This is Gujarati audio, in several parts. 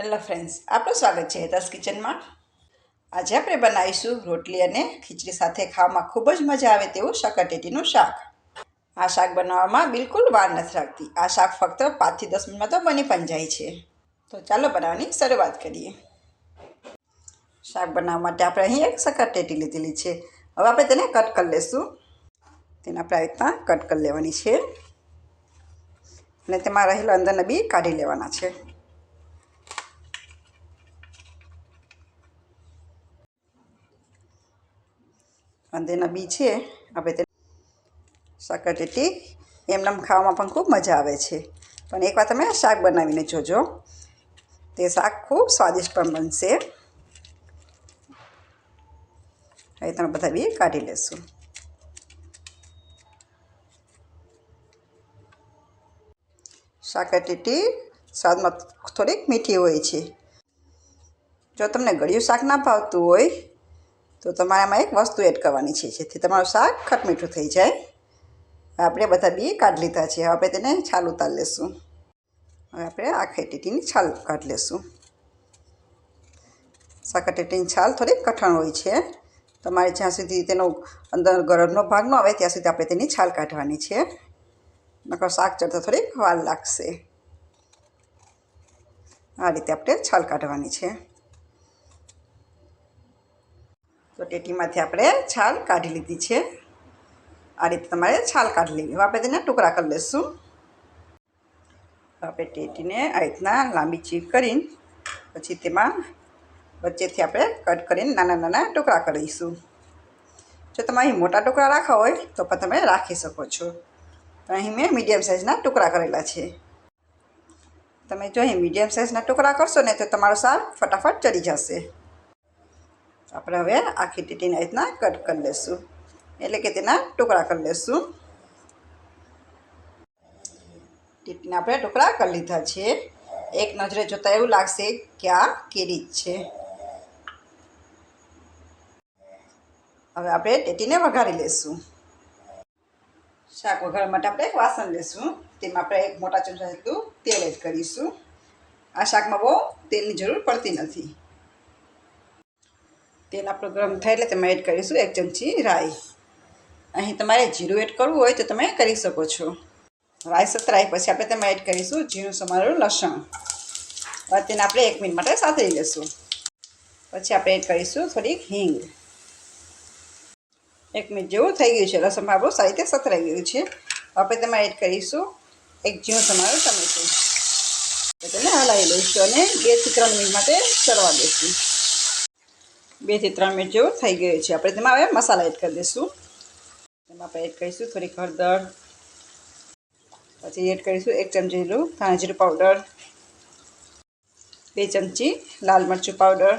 હેલો ફ્રેન્ડ્સ, આપનું સ્વાગત છે હેતાસ કિચનમાં. આજે આપણે બનાવીશું રોટલી અને ખીચડી સાથે ખાવામાં ખૂબ જ મજા આવે તેવું શકરટેટીનું શાક. આ શાક બનાવવામાં બિલકુલ વાર નથી લાગતી. આ શાક ફક્ત પાંચથી દસ મિનિટમાં તો બની પણ જાય છે. તો ચાલો બનાવવાની શરૂઆત કરીએ. શાક બનાવવા માટે આપણે અહીં એક શકરટેટી લીધેલી છે. હવે આપણે તેને કટ કરી લઈશું તેના આપણે આવી કટ કરી લેવાની છે. અને તેમાં રહેલા અંદરના બી કાઢી લેવાના છે. અંદરના બી છે. આપણે તે શાકરટેટી એમનામ ખાવામાં પણ ખૂબ મજા આવે છે. પણ એકવાર તમે શાક બનાવીને જોજો. તે શાક ખૂબ સ્વાદિષ્ટ પણ બનશે. હવે તમે બધા બી કાઢી લેશું. શાકરટેટી સ્વાદમાં થોડીક મીઠી હોય છે. જો તમને ગળ્યું શાક ના ભાવતું હોય તો તમારે આમાં એક વસ્તુ એડ કરવાની છે, જેથી તમારું શાક ખટમીઠું થઈ જાય. આપણે બધા બી કાઢી લીધા છે, હવે આપણે તેને છાલ ઉતારી લેશું. હવે આપણે આ ખેટીટીની છાલ કાઢી લેશું. શાકરટેટીની છાલ થોડીક કઠણ હોય છે. તમારે જ્યાં સુધી તેનો અંદર ગરમનો ભાગ ન આવે, ત્યાં સુધી આપણે તેની છાલ કાઢવાની છે. નકર શાક ચડતા થોડીક વાર લાગશે. આ રીતે આપણે છાલ કાઢવાની છે. તો ટેટીમાંથી આપણે છાલ કાઢી લીધી છે. આ રીતે તમારે છાલ કાઢી લેવી. હવે આપણે તેને ટુકડા કરી લઈશું આપણે ટેટીને આ રીતના લાંબી ચીપ કરીને પછી તેમાં વચ્ચેથી આપણે કટ કરીને નાના નાના ટુકડા કરીશું. જો તમે અહીં મોટા ટુકડા રાખવા હોય તો પણ તમે રાખી શકો છો. તો અહીં મેં મીડિયમ સાઇઝના ટુકડા કરેલા છે. તમે જો અહીં મીડિયમ સાઇઝના ટુકડા કરશો ને તો તમારો સાર ફટાફટ ચડી જશે. આપણે હવે આખી ટીટીને રીતના કટ કરી લઈશું એટલે કે તેના ટુકડા કરી લઈશું ટીટીને આપણે ટુકડા કરી લીધા છે. એક નજરે જોતાં એવું લાગશે કે આ કેરી જ છે. હવે આપણે ટેટીને વઘારી લઈશું શાક વઘારવા માટે આપણે એક વાસણ લઈશું તેમાં આપણે એક મોટા ચમચા જેટલું તેલ એડ કરીશું. આ શાકમાં બહુ તેલની જરૂર પડતી નથી. તેલ આપણું ગરમ થાય એટલે તેમાં એડ કરીશું એક ચમચી રાઈ. અહીં તમારે જીરું એડ કરવું હોય તો તમે કરી શકો છો. રાઈ સતરાઈ, પછી આપણે તેમાં એડ કરીશું ઝીણું સમારેલું લસણ. હવે તેને આપણે એક મિનિટ માટે સાતરી લઈશું પછી આપણે એડ કરીશું થોડીક હિંગ. એક મિનિટ જેવું થઈ ગયું છે. લસણ આપણું સારી રીતે સતરાઈ ગયું છે. આપણે તેમાં એડ કરીશું એક ઝીણું સમારેલું ટમેટું. તેને હલાવી લઈશું અને બેથી ત્રણ મિનિટ માટે ચડવા દઈશું. બેથી ત્રણ મિનિટ જેવું થઈ ગયું છે. આપણે તેમાં હવે મસાલા એડ કરી દઈશું. તેમાં આપણે એડ કરીશું થોડીક હળદર. પછી એડ કરીશું એક ચમચી જેટલું ધાણાજીરું પાવડર. બે ચમચી લાલ મરચું પાવડર.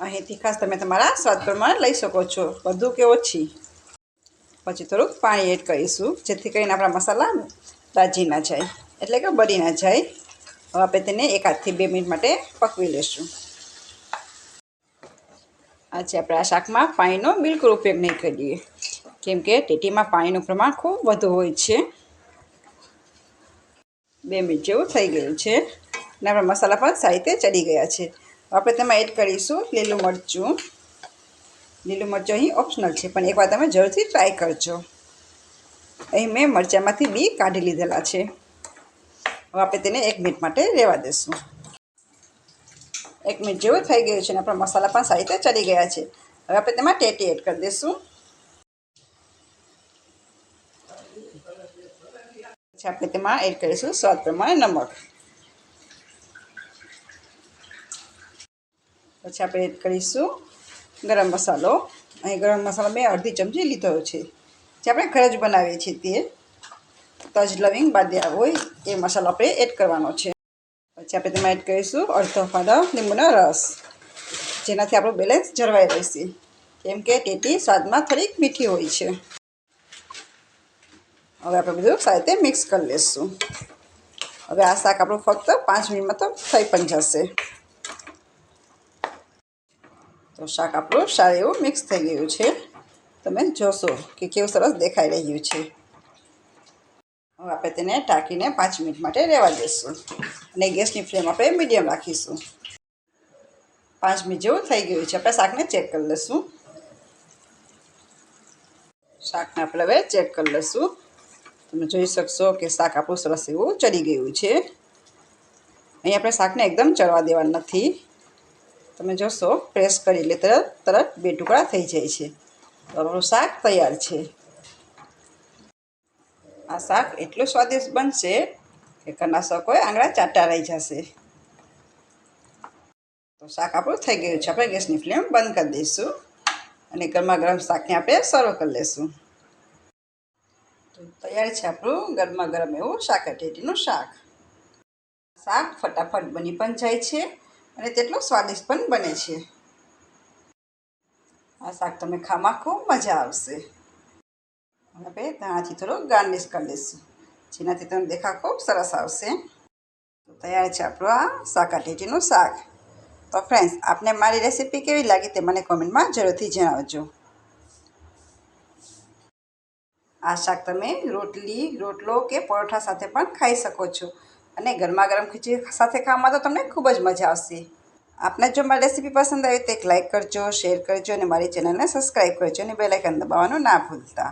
અહીંથી ખાસ તમે તમારા સ્વાદ પ્રમાણે લઈ શકો છો. વધુ કે ઓછી. પછી થોડુંક પાણી એડ કરીશું, જેથી કરીને આપણા મસાલા દાજી ના જાય. એટલે કે બળી ના જાય. હવે આપણે તેને એક હાથથી બે મિનિટ માટે પકવી લઈશું. આજે આપણે આ શાકમાં પાણીનો બિલકુલ ઉપયોગ નહીં કરીએ. કેમ કે ટેટીમાં પાણીનું પ્રમાણ ખૂબ વધુ હોય છે. બે મિનિટ જેવું થઈ ગયું છે અને આપણા મસાલા પણ સારી રીતે ચડી ગયા છે. આપણે તેમાં એડ કરીશું લીલું મરચું. લીલું મરચું અહીં ઓપ્શનલ છે, પણ એકવાર તમે જરૂરથી ટ્રાય કરજો. અહીં મેં મરચાંમાંથી બી કાઢી લીધેલા છે. હવે આપણે તેને એક મિનિટ માટે રહેવા દઈશું. એક મિનિટ જેવું થઈ ગયું છે અને આપણા મસાલા પણ સારી રીતે ચડી ગયા છે. હવે આપણે તેમાં ટેટી એડ કરી દઈશું. પછી આપણે તેમાં એડ કરીશું સ્વાદ પ્રમાણે નમક. પછી આપણે એડ કરીશું ગરમ મસાલો. અહીં ગરમ મસાલો મેં અડધી ચમચી લીધો છે. જે આપણે ઘરે જ બનાવીએ છીએ તે. તજ લવિંગ બાદિયા હોય એ મસાલો આપણે એડ કરવાનો છે. પછી આપણે તેમાં એડ કરીશું. અડધો ફાડો લીંબુનો રસ. જેનાથી આપણું બેલેન્સ જળવાઈ રહેશે. કેમ કે ટેટી સ્વાદમાં થોડીક મીઠી હોય છે. હવે આપણે બધું સારી રીતે મિક્સ કરી લઈશું હવે આ શાક આપણું ફક્ત પાંચ મિનિટમાં તો થઈ પણ જશે. તો શાક આપણું સારું એવું મિક્સ થઈ ગયું છે. તમે જોશો કે કેવું સરસ દેખાઈ રહ્યું છે. આપણે તેને ટાંકીને પાંચ મિનિટ માટે રહેવા દઈશું. અને ગેસની ફ્લેમ આપણે મીડિયમ રાખીશું. પાંચ મિનિટ જેવું થઈ ગયું છે. આપણે શાકને ચેક કરી લઈશું. શાકને આપણે હવે ચેક કરી લઈશું. તમે જોઈ શકશો કે શાક આપણું સરસ એવું ચડી ગયું છે. અહીં આપણે શાકને એકદમ ચડવા દેવાનું નથી. તમે જોશો પ્રેસ કરી એટલે તરત તરત બે ટુકડા થઈ જાય છે. તો આપણું શાક તૈયાર છે. આ શાક એટલું સ્વાદિષ્ટ બનશે કે ઘરના શકોએ આંગળા ચાટા રહી જશે. તો શાક આપણું થઈ ગયું છે. આપણે ગેસની ફ્લેમ બંધ કરી દઈશું અને ગરમા ગરમ શાકને આપણે સર્વ કરી લઈશું તો તૈયાર છે આપણું ગરમા ગરમ એવું શાકરટેટીનું શાક. શાક ફટાફટ બની પણ જાય છે અને તેટલું સ્વાદિષ્ટ પણ બને છે. આ શાક તમે ખાવામાં ખૂબ મજા આવશે. હવે ધાણાથી થોડું ગાર્નિશ કરી લઈશું જેનાથી તમને દેખાવ ખૂબ સરસ આવશે તો તૈયાર છે આપણું આ શાકાટેટીનું શાક તો ફ્રેન્ડ્સ આપને મારી રેસીપી કેવી લાગી તે મને કોમેન્ટમાં જરૂરથી જણાવજો આ શાક તમે રોટલી રોટલો કે પરોઠા સાથે પણ ખાઈ શકો છો અને ગરમા ગરમ ખીચડી સાથે ખાવામાં તો તમને ખૂબ જ મજા આવશે આપને જો મારી રેસીપી પસંદ આવી તો એક લાઇક કરજો શેર કરજો અને મારી ચેનલને સબસ્ક્રાઈબ કરજો અને બેલાઇકન દબાવવાનું ના ભૂલતા